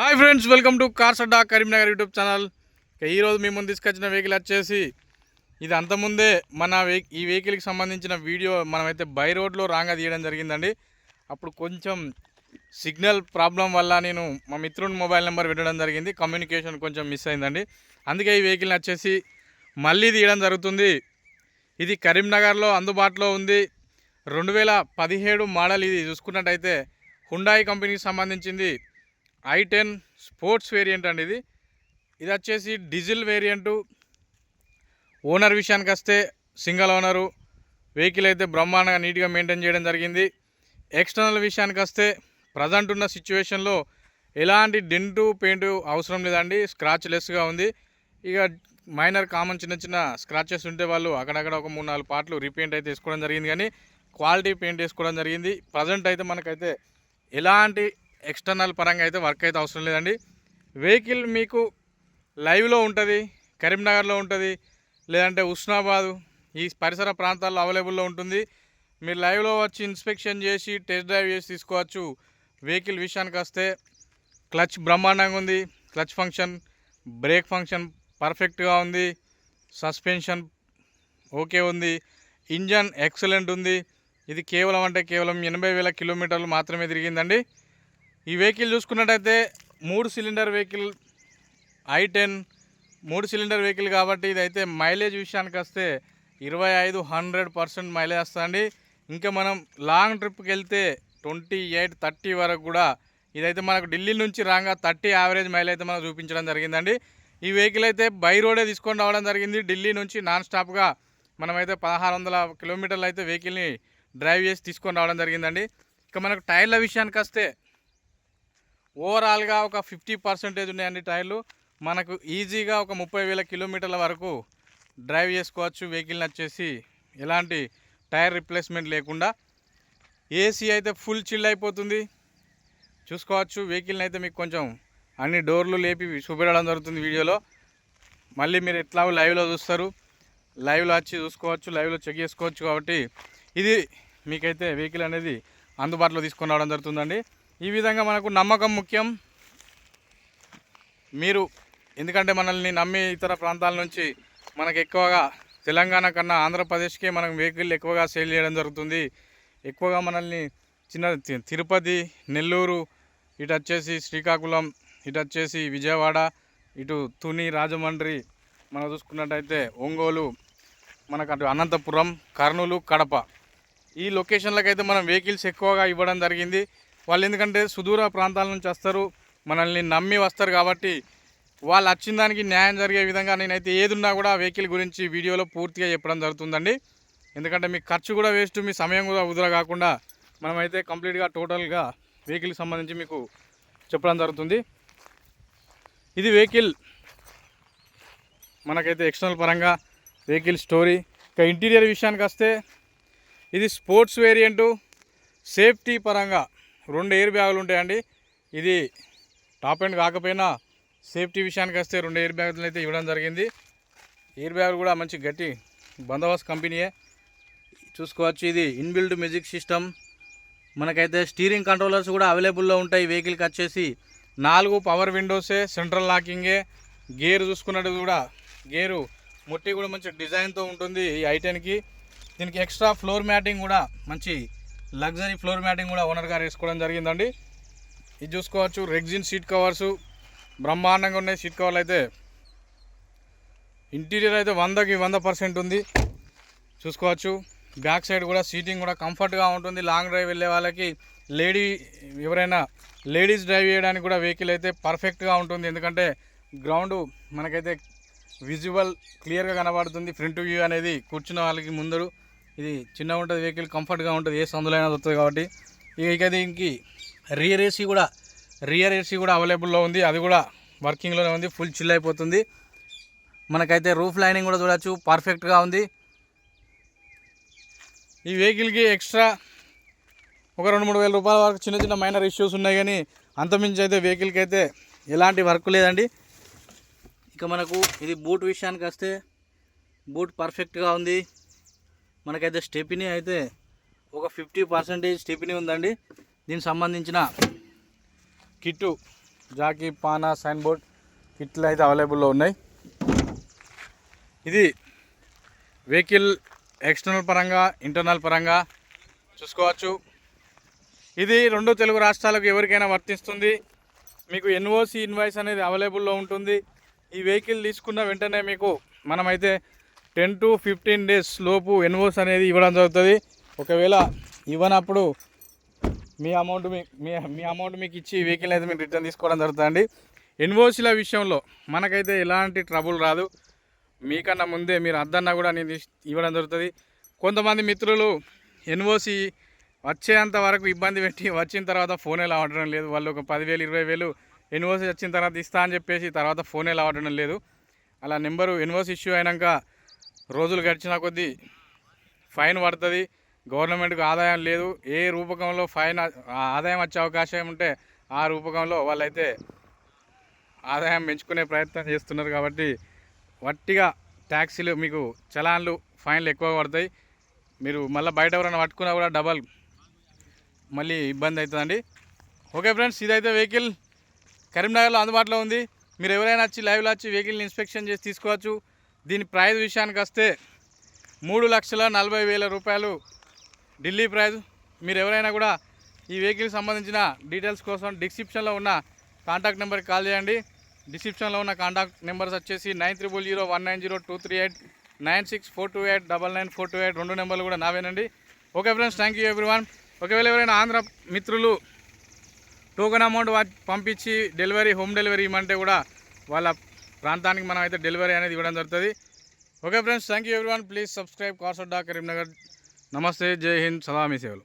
Hi friends welcome to cars Adda Karimnagar YouTube channel ఇక ఈరోజు మేము తీసుకొచ్చిన వెహికల్ వచ్చేసి ఇది అంతకుముందే మన వెహి ఈ వెహికల్కి సంబంధించిన వీడియో మనమైతే బై రోడ్లో రాంగా తీయడం జరిగిందండి. అప్పుడు కొంచెం సిగ్నల్ ప్రాబ్లం వల్ల నేను మా మిత్రుని మొబైల్ నెంబర్ పెట్టడం జరిగింది. కమ్యూనికేషన్ కొంచెం మిస్ అయిందండి. అందుకే ఈ వెహికల్ని వచ్చేసి మళ్ళీ తీయడం జరుగుతుంది. ఇది కరీంనగర్లో అందుబాటులో ఉంది. రెండు వేల పదిహేడు మోడల్ ఇది. చూసుకున్నట్టయితే హుండాయి కంపెనీకి సంబంధించింది. ఐ టెన్ స్పోర్ట్స్ వేరియంట్ అండి ఇది. ఇది వచ్చేసి డీజిల్ వేరియంటు. ఓనర్ విషయానికి వస్తే సింగల్ ఓనరు. వెహికల్ అయితే బ్రహ్మాండంగా నీట్గా మెయింటైన్ చేయడం జరిగింది. ఎక్స్టర్నల్ విషయానికి వస్తే ప్రజెంట్ ఉన్న సిచ్యువేషన్లో ఎలాంటి డెంటు పెయింట్ అవసరం లేదండి. స్క్రాచ్ లెస్గా ఉంది. ఇక మైనర్ కామన్ చిన్న చిన్న స్క్రాచెస్ ఉంటే వాళ్ళు అక్కడక్కడ ఒక మూడు నాలుగు పార్ట్లు రీపెయింట్ అయితే వేసుకోవడం జరిగింది. కానీ క్వాలిటీ పెయింట్ వేసుకోవడం జరిగింది. ప్రజెంట్ అయితే మనకైతే ఎలాంటి ఎక్స్టర్నల్ పరంగా అయితే వర్క్ అయితే అవసరం లేదండి. వెహికల్ మీకు లైవ్లో ఉంటుంది కరీంనగర్లో ఉంటుంది లేదంటే ఉస్నాబాదు ఈ పరిసర ప్రాంతాల్లో అవైలబుల్లో ఉంటుంది. మీరు లైవ్లో వచ్చి ఇన్స్పెక్షన్ చేసి టెస్ట్ డ్రైవ్ చేసి తీసుకోవచ్చు. వెహికల్ విషయానికి వస్తే క్లచ్ బ్రహ్మాండంగా ఉంది. క్లచ్ ఫంక్షన్ బ్రేక్ ఫంక్షన్ పర్ఫెక్ట్గా ఉంది. సస్పెన్షన్ ఓకే ఉంది. ఇంజన్ ఎక్సలెంట్ ఉంది. ఇది కేవలం అంటే కేవలం ఎనభై వేల కిలోమీటర్లు మాత్రమే తిరిగిందండి. ఈ వెహికల్ చూసుకున్నట్టయితే మూడు సిలిండర్ వెహికల్ ఐ టెన్ మూడు సిలిండర్ వెహికల్ కాబట్టి ఇదైతే మైలేజ్ విషయానికి వస్తే ఇరవై ఐదు హండ్రెడ్ పర్సెంట్ మైలేజ్ వస్తుంది ఇంకా మనం లాంగ్ ట్రిప్కి వెళ్తే ట్వంటీ ఎయిట్ థర్టీ వరకు కూడా ఇదైతే మనకు ఢిల్లీ నుంచి రాగా థర్టీ యావరేజ్ మైలేజ్ అయితే మనం చూపించడం జరిగిందండి. ఈ వెహికల్ అయితే బై రోడే తీసుకొని రావడం జరిగింది. ఢిల్లీ నుంచి నాన్ స్టాప్గా మనమైతే పదహారు వందల కిలోమీటర్లు అయితే వెహికల్ని డ్రైవ్ చేసి తీసుకొని రావడం జరిగిందండి. ఇక మనకు టైర్ల విషయానికి వస్తే ఓవరాల్గా ఒక ఫిఫ్టీ పర్సెంటేజ్ ఉన్నాయండి టైర్లు. మనకు ఈజీగా ఒక ముప్పై వేల కిలోమీటర్ల వరకు డ్రైవ్ చేసుకోవచ్చు వెహికల్ని వచ్చేసి ఎలాంటి టైర్ రిప్లేస్మెంట్ లేకుండా. ఏసీ అయితే ఫుల్ చిల్ అయిపోతుంది. చూసుకోవచ్చు వెహికల్ని అయితే మీకు కొంచెం అన్ని డోర్లు లేపి చూపెట్టడం జరుగుతుంది వీడియోలో. మళ్ళీ మీరు ఎట్లా లైవ్లో చూస్తారు? లైవ్లో వచ్చి చూసుకోవచ్చు లైవ్లో చెక్ చేసుకోవచ్చు కాబట్టి ఇది మీకైతే వెహికల్ అనేది అందుబాటులో తీసుకొని రావడం జరుగుతుందండి. ఈ విధంగా మనకు నమ్మకం ముఖ్యం. మీరు ఎందుకంటే మనల్ని నమ్మి ఇతర ప్రాంతాల నుంచి మనకు ఎక్కువగా తెలంగాణ కన్నా ఆంధ్రప్రదేశ్కే మనం వెహికల్ ఎక్కువగా సేల్ చేయడం జరుగుతుంది. ఎక్కువగా మనల్ని చిన్న తి- తిరుపతి నెల్లూరు ఇటు వచ్చేసి శ్రీకాకుళం ఇటు వచ్చేసి విజయవాడ ఇటు తుని రాజమండ్రి మనం చూసుకున్నట్టయితే ఒంగోలు మనకు అటు అనంతపురం కర్నూలు కడప ఈ లొకేషన్లకైతే మనం వెహికల్స్ ఎక్కువగా ఇవ్వడం జరిగింది. వాళ్ళు ఎందుకంటే సుదూర ప్రాంతాల నుంచి వస్తారు మనల్ని నమ్మి వస్తారు కాబట్టి వాళ్ళు వచ్చిన దానికి న్యాయం జరిగే విధంగా నేనైతే ఏదున్నా కూడా వెహికల్ గురించి వీడియోలో పూర్తిగా చెప్పడం జరుగుతుందండి. ఎందుకంటే మీ ఖర్చు కూడా వేస్ట్ మీ సమయం కూడా వృధా కాకుండా మనమైతే కంప్లీట్గా టోటల్గా వెహికల్కి సంబంధించి మీకు చెప్పడం జరుగుతుంది. ఇది వెహికల్ మనకైతే ఎక్స్టర్నల్ పరంగా వెహికల్ స్టోరీ. ఇక ఇంటీరియర్ విషయానికి వస్తే ఇది స్పోర్ట్స్ వేరియంటు సేఫ్టీ పరంగా రెండు ఎయిర్ బ్యాగులు ఉంటాయండి. ఇది టాప్ ఎండ్ కాకపోయినా సేఫ్టీ విషయానికి వస్తే రెండు ఎయిర్ బ్యాగులు అయితే ఇవ్వడం జరిగింది. ఎయిర్ బ్యాగులు కూడా మంచి గట్టి బందోబస్తు కంపెనీయే చూసుకోవచ్చు ఇది ఇన్బిల్డ్ మ్యూజిక్ సిస్టమ్ మనకైతే స్టీరింగ్ కంట్రోలర్స్ కూడా అవైలబుల్లో ఉంటాయి. వెహికల్కి వచ్చేసి నాలుగు పవర్ విండోసే సెంట్రల్ లాకింగే గేర్ చూసుకున్నట్టు కూడా గేరు ముట్టి కూడా మంచి డిజైన్తో ఉంటుంది ఈ ఐటెన్కి దీనికి ఎక్స్ట్రా ఫ్లోర్ మ్యాటింగ్ కూడా మంచి లగ్జరీ ఫ్లోర్ మ్యాటింగ్ కూడా ఓనర్ గారు వేసుకోవడం జరిగిందండి. ఇది చూసుకోవచ్చు రెగ్జిన్ సీట్ కవర్స్ బ్రహ్మాండంగా ఉన్నాయి. సీట్ కవర్లు అయితే ఇంటీరియర్ అయితే వందకి వంద పర్సెంట్ ఉంది. చూసుకోవచ్చు బ్యాక్ సైడ్ కూడా సీటింగ్ కూడా కంఫర్ట్గా ఉంటుంది. లాంగ్ డ్రైవ్ వెళ్ళే వాళ్ళకి లేడీ ఎవరైనా లేడీస్ డ్రైవ్ చేయడానికి కూడా వెహికల్ అయితే పర్ఫెక్ట్గా ఉంటుంది. ఎందుకంటే గ్రౌండ్ మనకైతే విజువల్ క్లియర్గా కనబడుతుంది. ఫ్రంట్ వ్యూ అనేది కూర్చున్న వాళ్ళకి ముందరు. ఇది చిన్నగా ఉంటుంది వెహికల్ కంఫర్ట్గా ఉంటుంది ఏ సందులైనా దొరుకుతుంది కాబట్టి. ఇక దీనికి రియర్ ఏసీ కూడా రియర్ ఏసీ కూడా అవైలబుల్లో ఉంది. అది కూడా వర్కింగ్లోనే ఉంది ఫుల్ చిల్ అయిపోతుంది. మనకైతే రూఫ్ లైనింగ్ కూడా చూడొచ్చు పర్ఫెక్ట్గా ఉంది. ఈ వెహికల్కి ఎక్స్ట్రా ఒక రెండు మూడు వేల రూపాయల వరకు చిన్న చిన్న మైనర్ ఇష్యూస్ ఉన్నాయి కానీ అంతమించి అయితే వెహికల్కి అయితే ఎలాంటి వర్క్ లేదండి. ఇక మనకు ఇది బూట్ విషయానికి వస్తే బూట్ పర్ఫెక్ట్గా ఉంది. మనకైతే స్టెపినీ అయితే ఒక ఫిఫ్టీ పర్సెంటేజ్ స్టెపినీ ఉందండి. దీనికి సంబంధించిన కిట్టు జాకీ పానా సైన్ బోర్డ్ కిట్లు అయితే అవైలబుల్లో ఉన్నాయి. ఇది వెహికల్ ఎక్స్టర్నల్ పరంగా ఇంటర్నల్ పరంగా చూసుకోవచ్చు. ఇది రెండు తెలుగు రాష్ట్రాలకు ఎవరికైనా వర్తిస్తుంది. మీకు ఎన్ఓసి ఇన్వాయిస్ అనేది అవైలబుల్లో ఉంటుంది. ఈ వెహికల్ తీసుకున్న వెంటనే మీకు మనమైతే టెన్ టు ఫిఫ్టీన్ డేస్ లోపు ఎన్ఓస్ అనేది ఇవ్వడం జరుగుతుంది. ఒకవేళ ఇవ్వనప్పుడు మీ అమౌంట్ మీ మీ మీ అమౌంట్ మీకు ఇచ్చి వెహికల్ అయితే మీకు రిటర్న్ తీసుకోవడం జరుగుతుందండి. ఎన్ఓసీల విషయంలో మనకైతే ఎలాంటి ట్రబుల్ రాదు. మీకన్నా ముందే మీరు అద్దన్నా కూడా నేను ఇవ్వడం జరుగుతుంది. కొంతమంది మిత్రులు ఎన్ఓసి వచ్చేంత వరకు ఇబ్బంది పెట్టి వచ్చిన తర్వాత ఫోనే లావడం లేదు. వాళ్ళు ఒక పదివేలు ఇరవై వేలు ఎన్ఓసి వచ్చిన తర్వాత ఇస్తా అని చెప్పేసి తర్వాత ఫోనే లావడం లేదు. అలా నెంబరు ఎన్ఓసి ఇష్యూ అయినాక రోజులు గడిచిన కొద్దీ ఫైన్ పడుతుంది. గవర్నమెంట్కు ఆదాయం లేదు. ఏ రూపకంలో ఫైన్ ఆ- ఆదాయం వచ్చే అవకాశం ఉంటే ఆ రూపకంలో వాళ్ళైతే ఆదాయం పెంచుకునే ప్రయత్నం చేస్తున్నారు కాబట్టి వట్టిగా ట్యాక్సీలు మీకు చలాన్లు ఫైన్లు ఎక్కువ పడతాయి. మీరు మళ్ళీ బయట ఎవరైనా పట్టుకున్నా కూడా డబల్ మళ్ళీ ఇబ్బంది అవుతుందండి. ఓకే ఫ్రెండ్స్ ఇదైతే వెహికల్ కరీంనగర్లో అందుబాటులో ఉంది. మీరు ఎవరైనా వచ్చి లైవ్లో వచ్చి వెహికల్ని ఇన్స్పెక్షన్ చేసి తీసుకోవచ్చు. దీని ప్రైజ్ విషయానికి వస్తే మూడు లక్షల నలభై వేల రూపాయలు ఢిల్లీ ప్రైజ్. మీరు ఎవరైనా కూడా ఈ వెహికల్కి సంబంధించిన డీటెయిల్స్ కోసం డిస్క్రిప్షన్లో ఉన్న కాంటాక్ట్ నెంబర్కి కాల్ చేయండి. డిస్క్రిప్షన్లో ఉన్న కాంటాక్ట్ నెంబర్స్ వచ్చేసి nine triple zero one nine zero two three eight nine six four two eight double nine four two eight రెండు నెంబర్లు కూడా నావేనండి. Okay friends thank you everyone. ఒకవేళ ఎవరైనా ఆంధ్ర మిత్రులు టోకెన్ అమౌంట్ వా- పంపించి డెలివరీ హోమ్ డెలివరీ ఇవ్వమంటే కూడా వాళ్ళ ప్రాంతానికి మనం అయితే డెలివరీ అనేది ఇవ్వడం జరుగుతుంది. Okay friends thank you everyone. Please subscribe కార్సడ్డా Karimnagar. నమస్తే జై హింద్ సలామీ సేవలు.